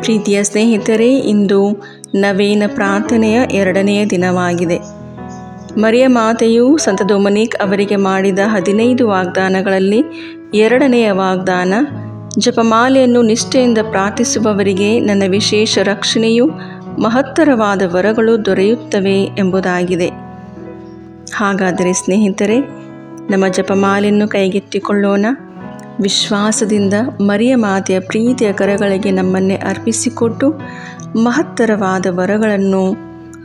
ಪ್ರೀತಿಯ ಸ್ನೇಹಿತರೇ, ಇಂದು ನವೀನ ಪ್ರಾರ್ಥನೆಯ ಎರಡನೆಯ ದಿನವಾಗಿದೆ. ಮರಿಯ ಮಾತೆಯು ಸಂತ ದೊಮನೀಕ್ ಅವರಿಗೆ ಮಾಡಿದ ಹದಿನೈದು ವಾಗ್ದಾನಗಳಲ್ಲಿ ಎರಡನೆಯ ವಾಗ್ದಾನ, ಜಪಮಾಲೆಯನ್ನು ನಿಷ್ಠೆಯಿಂದ ಪ್ರಾರ್ಥಿಸುವವರಿಗೆ ನನ್ನ ವಿಶೇಷ ರಕ್ಷಣೆಯು ಮಹತ್ತರವಾದ ವರಗಳು ದೊರೆಯುತ್ತವೆ ಎಂಬುದಾಗಿದೆ. ಹಾಗಾದರೆ ಸ್ನೇಹಿತರೆ, ನಮ್ಮ ಜಪಮಾಲೆಯನ್ನು ಕೈಗೆತ್ತಿಕೊಳ್ಳೋಣ. ವಿಶ್ವಾಸದಿಂದ ಮರಿಯ ಮಾತೆಯ ಪ್ರೀತಿಯ ಕರಗಳಿಗೆ ನಮ್ಮನ್ನೇ ಅರ್ಪಿಸಿಕೊಟ್ಟು ಮಹತ್ತರವಾದ ವರಗಳನ್ನು,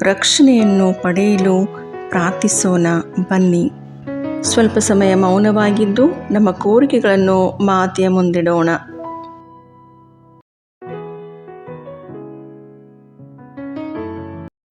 ರಕ್ಷಣೆಯನ್ನು ಪಡೆಯಲು ಪ್ರಾರ್ಥಿಸೋಣ. ಬನ್ನಿ. ಸ್ವಲ್ಪ ಸಮಯ ಮೌನವಾಗಿದ್ದು ನಮ್ಮ ಕೋರಿಕೆಗಳನ್ನು ಮಾತೆಯ ಮುಂದಿಡೋಣ.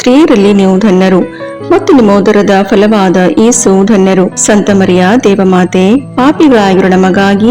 ಸ್ತ್ರೀಯರಲ್ಲಿ ನೀವು ಧನ್ಯರು ಮತ್ತು ನಿಮ್ಮ ಉದರದ ಫಲವಾದ ಯೇಸು ಧನ್ಯರು. ಸಂತ ಮರಿಯ ದೇವಮಾತೆ ಪಾಪಿಗಳಾಗಿರೋ ನಮಗಾಗಿ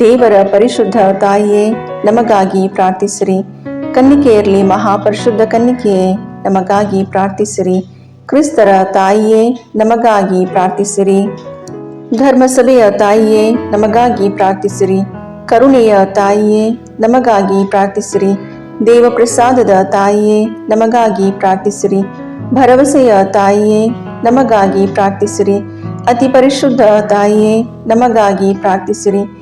ದೇವರ ಪರಿಶುದ್ಧ ತಾಯಿಯೇ, ನಮಗಾಗಿ ಪ್ರಾರ್ಥಿಸಿರಿ. ಕನ್ನಿಕೆಯರ್ಲಿ ಮಹಾಪರಿಶುದ್ಧ ಕನ್ನಿಕೆಯೇ, ನಮಗಾಗಿ ಪ್ರಾರ್ಥಿಸಿರಿ. ಕ್ರಿಸ್ತರ ತಾಯಿಯೇ, ನಮಗಾಗಿ ಪ್ರಾರ್ಥಿಸಿರಿ. ಧರ್ಮಸಭೆಯ ತಾಯಿಯೇ, ನಮಗಾಗಿ ಪ್ರಾರ್ಥಿಸಿರಿ. ಕರುಣೆಯ ತಾಯಿಯೇ, ನಮಗಾಗಿ ಪ್ರಾರ್ಥಿಸಿರಿ. ದೇವ ಪ್ರಸಾದದ ತಾಯಿಯೇ, ನಮಗಾಗಿ ಪ್ರಾರ್ಥಿಸಿರಿ. ಭರವಸೆಯ ತಾಯಿಯೇ, ನಮಗಾಗಿ ಪ್ರಾರ್ಥಿಸಿರಿ. ಅತಿ ಪರಿಶುದ್ಧ ತಾಯಿಯೇ, ನಮಗಾಗಿ ಪ್ರಾರ್ಥಿಸಿರಿ.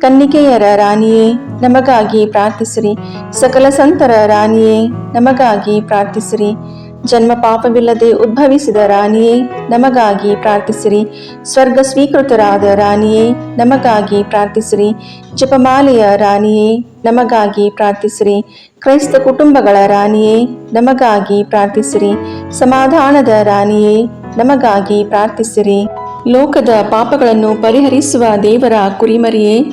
ಕನ್ನಿಕೆಯರ ರಾಣಿಯೇ, ನಮಗಾಗಿ ಪ್ರಾರ್ಥಿಸಿರಿ. ಸಕಲ ಸಂತರ ರಾಣಿಯೇ, ನಮಗಾಗಿ ಪ್ರಾರ್ಥಿಸಿರಿ. ಜನ್ಮ ಪಾಪವಿಲ್ಲದೆ ಉದ್ಭವಿಸಿದ ರಾಣಿಯೇ, ನಮಗಾಗಿ ಪ್ರಾರ್ಥಿಸಿರಿ. ಸ್ವರ್ಗ ಸ್ವೀಕೃತರಾದ ರಾಣಿಯೇ, ನಮಗಾಗಿ ಪ್ರಾರ್ಥಿಸಿರಿ. ಜಪಮಾಲೆಯ ರಾಣಿಯೇ, ನಮಗಾಗಿ ಪ್ರಾರ್ಥಿಸಿರಿ. ಕ್ರೈಸ್ತ ಕುಟುಂಬಗಳ ರಾಣಿಯೇ, ನಮಗಾಗಿ ಪ್ರಾರ್ಥಿಸಿರಿ. ಸಮಾಧಾನದ ರಾಣಿಯೇ, ನಮಗಾಗಿ ಪ್ರಾರ್ಥಿಸಿರಿ. ಲೋಕದ ಪಾಪಗಳನ್ನು ಪರಿಹರಿಸುವ ದೇವರ ಕುರಿಮರಿಯೇ